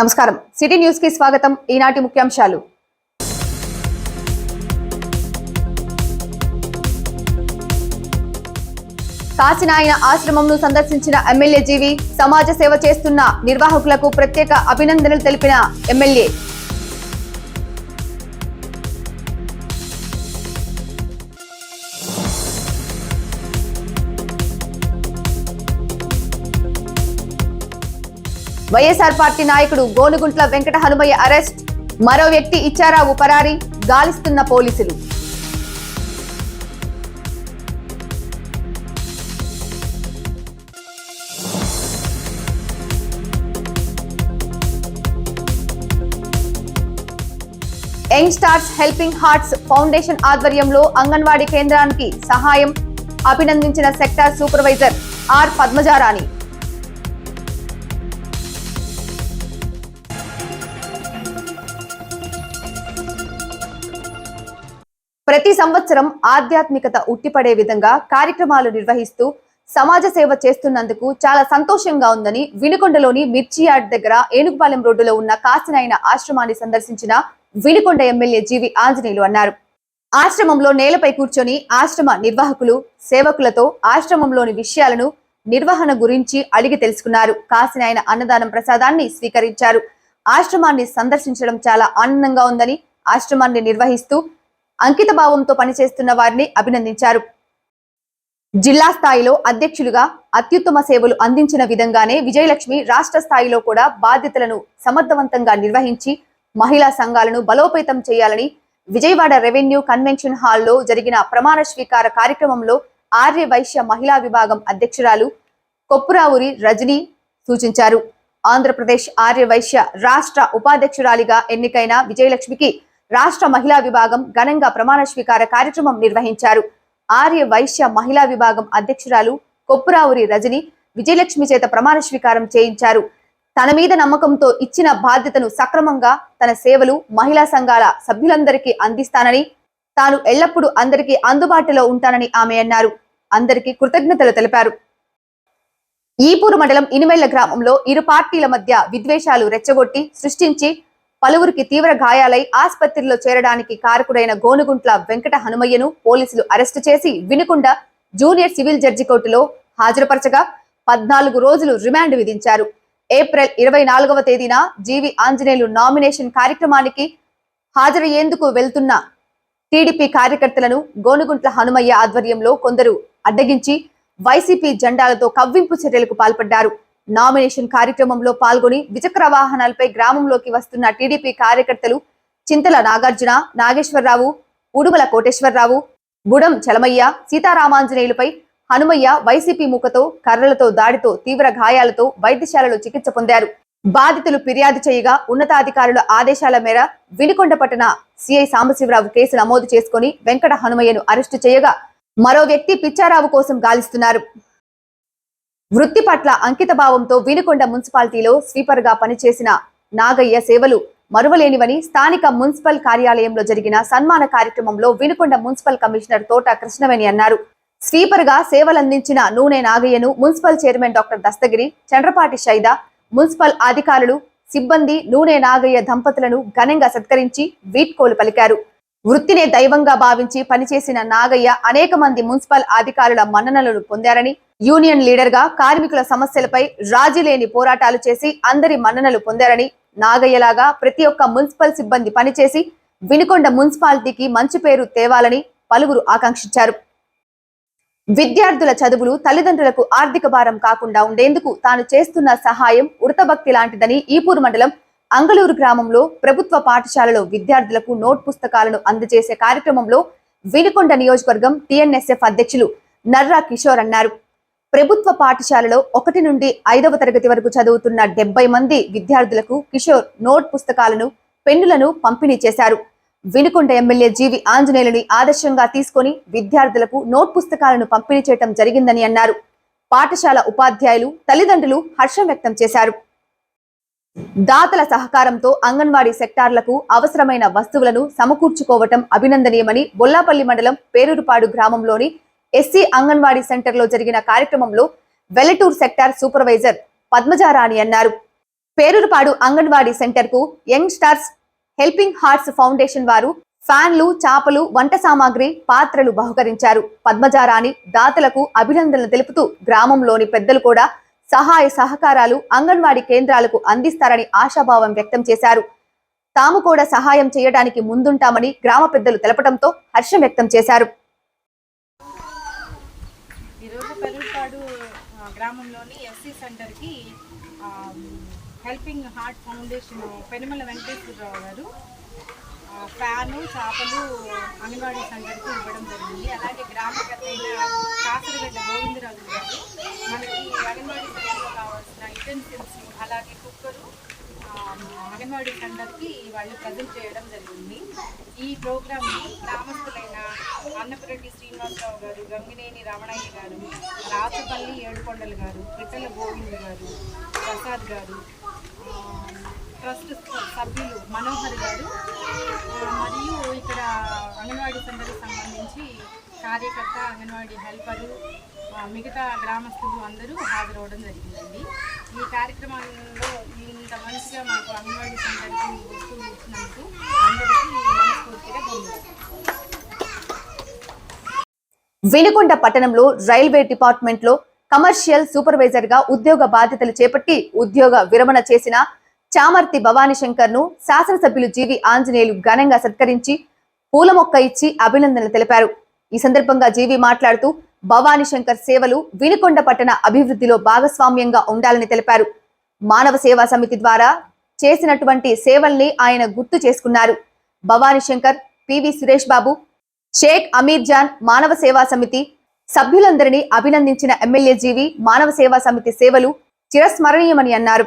నమస్కారం. సిటీ న్యూస్కి స్వాగతం. ఈనాటి ముఖ్యాంశాలు. కాశీనాయన ఆశ్రమంను సందర్శించిన ఎమ్మెల్యే జీవి సమాజ సేవ చేస్తున్న నిర్వాహకులకు ప్రత్యేక అభినందనలు తెలిపిన ఎమ్మెల్యే. వైఎస్ఆర్ పార్టీ నాయకుడు గోనుగుంట్ల వెంకట హనుమయ్య అరెస్ట్. మరో వ్యక్తి ఇచ్చారావు పరారి గాలిస్తున్న పోలీసులు. Young stars helping hearts foundation ఆధ్వర్యంలో అంగన్వాడీ కేంద్రానికి సహాయం. అభినందించిన సెక్టార్ సూపర్వైజర్ ఆర్ పద్మజారాణి. ప్రతి సంవత్సరం ఆధ్యాత్మికత ఉట్టిపడే విధంగా కార్యక్రమాలు నిర్వహిస్తూ సమాజ సేవ చేస్తున్నందుకు చాలా సంతోషంగా ఉందని వినుకొండలోని మిర్చి యార్డ్ దగ్గర ఏనుగుపాలెం రోడ్డులో ఉన్న కాసినాయన ఆశ్రమాన్ని సందర్శించిన వినుకొండ ఎమ్మెల్యే జీవి ఆంజనేయులు అన్నారు. ఆశ్రమంలో నేలపై కూర్చొని ఆశ్రమ నిర్వాహకులు సేవకులతో ఆశ్రమంలోని విషయాలను నిర్వహణ గురించి అడిగి తెలుసుకున్నారు. కాసినాయన అన్నదానం ప్రసాదాన్ని స్వీకరించారు. ఆశ్రమాన్ని సందర్శించడం చాలా ఆనందంగా ఉందని ఆశ్రమాన్ని నిర్వహిస్తూ అంకిత భావంతో పనిచేస్తున్న వారిని అభినందించారు. జిల్లా స్థాయిలో అధ్యక్షులుగా అత్యుత్తమ సేవలు అందించిన విధంగానే విజయలక్ష్మి రాష్ట్ర స్థాయిలో కూడా బాధ్యతలను సమర్థవంతంగా నిర్వహించి మహిళా సంఘాలను బలోపేతం చేయాలని విజయవాడ రెవెన్యూ కన్వెన్షన్ హాల్లో జరిగిన ప్రమాణ స్వీకార కార్యక్రమంలో ఆర్య వైశ్య మహిళా విభాగం అధ్యక్షురాలు కొప్పురావురి రజని సూచించారు. ఆంధ్రప్రదేశ్ ఆర్య వైశ్య రాష్ట్ర ఉపాధ్యక్షురాలిగా ఎన్నికైన విజయలక్ష్మికి రాష్ట్ర మహిళా విభాగం ఘనంగా ప్రమాణ స్వీకార కార్యక్రమం నిర్వహించారు. ఆర్య వైశ్య మహిళా విభాగం అధ్యక్షురాలు కొప్పురావురి రజని విజయలక్ష్మి చేత ప్రమాణ స్వీకారం చేయించారు. తన మీద నమ్మకంతో ఇచ్చిన బాధ్యతను సక్రమంగా తన సేవలు మహిళా సంఘాల సభ్యులందరికీ అందిస్తానని తాను ఎల్లప్పుడూ అందరికీ అందుబాటులో ఉంటానని ఆమె అన్నారు. అందరికీ కృతజ్ఞతలు తెలిపారు. ఈపూరు మండలం ఇనిమెళ్ళ గ్రామంలో ఇరు పార్టీల మధ్య విద్వేషాలు రెచ్చగొట్టి సృష్టించి పలువురికి తీవ్ర గాయాలై ఆసుపత్రిలో చేరడానికి కారకుడైన గోనుగుంట్ల వెంకట హనుమయ్యను పోలీసులు అరెస్టు చేసి వినుకొండ జూనియర్ సివిల్ జడ్జి కోర్టులో హాజరుపరచగా పద్నాలుగు రోజులు రిమాండ్ విధించారు. ఏప్రిల్ ఇరవై నాలుగవ తేదీన జీవి ఆంజనేయులు నామినేషన్ కార్యక్రమానికి హాజరయ్యేందుకు వెళ్తున్న టీడీపీ కార్యకర్తలను గోనుగుంట్ల హనుమయ్య ఆధ్వర్యంలో కొందరు అడ్డగించి వైసీపీ జెండాలతో కవ్వింపు చర్యలకు పాల్పడ్డారు. నామినేషన్ కార్యక్రమంలో పాల్గొని ద్విచక్ర వాహనాలపై గ్రామంలోకి వస్తున్న టీడీపీ కార్యకర్తలు చింతల నాగార్జున నాగేశ్వరరావు ఉడుమల కోటేశ్వరరావు బుడం చలమయ్య సీతారామాంజనేయులపై హనుమయ్య వైసీపీ ముఖతో కర్రలతో దాడితో తీవ్ర గాయాలతో వైద్యశాలలో చికిత్స పొందారు. బాధితులు ఫిర్యాదు చేయగా ఉన్నతాధికారుల ఆదేశాల మేర వినికొండ పట్టణ సిఐ సాంబశివరావు కేసు నమోదు చేసుకుని వెంకట హనుమయ్యను అరెస్టు చేయగా మరో వ్యక్తి పిచ్చారావు కోసం గాలిస్తున్నారు. వృత్తి పట్ల అంకిత భావంతో వినుకొండ మున్సిపాలిటీలో స్వీపర్గా పనిచేసిన నాగయ్య సేవలు మరువలేనివని స్థానిక మున్సిపల్ కార్యాలయంలో జరిగిన సన్మాన కార్యక్రమంలో వినుకొండ మున్సిపల్ కమిషనర్ తోట కృష్ణవేణి అన్నారు. స్వీపర్గా సేవలందించిన Nune నాగయ్యను municipal chairman doctor Dastagiri Chandrapati Shaida municipal అధికారులు సిబ్బంది నూనె నాగయ్య దంపతులను ఘనంగా సత్కరించి వీడ్కోలు పలికారు. వృత్తినే దైవంగా భావించి పనిచేసిన నాగయ్య అనేక మంది మున్సిపల్ అధికారుల మన్ననలను పొందారని యూనియన్ లీడర్గా కార్మికుల సమస్యలపై రాజీ లేని పోరాటాలు చేసి అందరి మన్ననలు పొందారని నాగయ్యలాగా ప్రతి ఒక్క మున్సిపల్ సిబ్బంది పనిచేసి వినుకొండ మున్సిపాలిటీకి మంచి పేరు తేవాలని పలువురు ఆకాంక్షించారు. విద్యార్థుల చదువులు తల్లిదండ్రులకు ఆర్థిక భారం కాకుండా ఉండేందుకు తాను చేస్తున్న సహాయం ఉడతభక్తి లాంటిదని ఈపూరు మండలం అంగళూరు గ్రామంలో ప్రభుత్వ పాఠశాలలో విద్యార్థులకు నోట్ పుస్తకాలను అందజేసే కార్యక్రమంలో వినుకొండ నియోజకవర్గం టిఎన్ఎస్ఎఫ్ అధ్యక్షులు నర్రా కిషోర్ అన్నారు. ప్రభుత్వ పాఠశాలలో ఒకటి నుండి ఐదవ తరగతి వరకు చదువుతున్న డెబ్బై మంది విద్యార్థులకు కిషోర్ నోట్ పుస్తకాలను పెన్నులను పంపిణీ చేశారు. వినుకొండ ఎమ్మెల్యే జీవి ఆంజనేయులని ఆదర్శంగా తీసుకొని విద్యార్థులకు నోట్ పుస్తకాలను పంపిణీ చేయడం జరిగిందని అన్నారు. పాఠశాల ఉపాధ్యాయులు తల్లిదండ్రులు హర్షం వ్యక్తం చేశారు. దాతల సహకారంతో అంగన్వాడీ సెక్టార్లకు అవసరమైన వస్తువులను సమకూర్చుకోవటం అభినందనీయమని బొల్లాపల్లి మండలం పేరూరుపాడు గ్రామంలోని ఎస్సీ అంగన్వాడీ సెంటర్లో జరిగిన కార్యక్రమంలో వెల్లటూర్ సెక్టార్ సూపర్వైజర్ పద్మజారాణి అన్నారు. పేరూరుపాడు అంగన్వాడీ సెంటర్కు young stars helping hearts foundation వారు ఫ్యాన్లు చాపలు వంట సామాగ్రి పాత్రలు బహుకరించారు. పద్మజారాణి దాతలకు అభినందనలు తెలుపుతూ గ్రామంలోని పెద్దలు కూడా సహాయ సహకారాలు అంగన్వాడీ కేంద్రాలకు అందిస్తారని ఆశాభావం వ్యక్తం చేశారు. తాము కూడా సహాయం చేయడానికి ముందుంటామని గ్రామ పెద్దలు తెలపడంతో హర్షం వ్యక్తం చేశారు. గ్రామంలోని ఎస్సీ సెంటర్కి helping heart foundation Penumala Venkateswararao గారు ఫ్యాను చేపలు అంగన్వాడీ సెంటర్కి ఇవ్వడం జరిగింది. అలాగే గ్రామ పెద్ద కాసరగడ్డ గోవిందరాజు గారు మనకి అంగన్వాడీ సెంటర్లో కావాల్సిన యుటెన్సిల్స్ అలాగే కుక్కరు అంగన్వాడీ సెంటర్కి వాళ్ళు ప్రజెంట్ చేయడం జరిగింది. ఈ ప్రోగ్రామ్ని గ్రామస్తులైన అన్నపురెడ్డి శ్రీనివాసరావు గారు గంగినేని రమణయ్య గారు రాచపల్లి ఏడుకొండలు గారు పిట్టల గోవింద్ గారు ప్రసాద్ గారు ట్రస్ట్ సభ్యులు మనోహర్ గారు మరియు ఇక్కడ అంగన్వాడీ సెంటర్కి సంబంధించి కార్యకర్త అంగన్వాడీ హెల్పరు మిగతా గ్రామస్తులు అందరూ హాజరవడం జరిగిందండి. ఈ కార్యక్రమంలో ఇంత మంచిగా మాకు అంగన్వాడీ సెంటర్కి వస్తువులు ఇచ్చినందుకు అందరికీ మనస్ఫూర్తిగా ధన్యవాదాలు. వినుకొండ పట్టణంలో రైల్వే డిపార్ట్మెంట్లో కమర్షియల్ సూపర్వైజర్గా ఉద్యోగ బాధ్యతలు చేపట్టి ఉద్యోగ విరమణ చేసిన చామర్తి భవానీ శంకర్ను శాసనసభ్యులు జీవి ఆంజనేయులు ఘనంగా సత్కరించి పూల మొక్క ఇచ్చి అభినందనలు తెలిపారు. ఈ సందర్భంగా జీవి మాట్లాడుతూ భవానీ శంకర్ సేవలు వినుకొండ పట్టణ అభివృద్ధిలో భాగస్వామ్యంగా ఉండాలని తెలిపారు. మానవ సేవా సమితి ద్వారా చేసినటువంటి సేవల్ని ఆయన గుర్తు చేసుకున్నారు. భవానీ శంకర్ పివి సురేష్ బాబు షేక్ అమీర్ జాన్ మానవ సేవా సమితి సభ్యులందరినీ అభినందించిన ఎమ్మెల్యే జీవి మానవ సేవా సమితి సేవలు చిరస్మరణీయమని అన్నారు.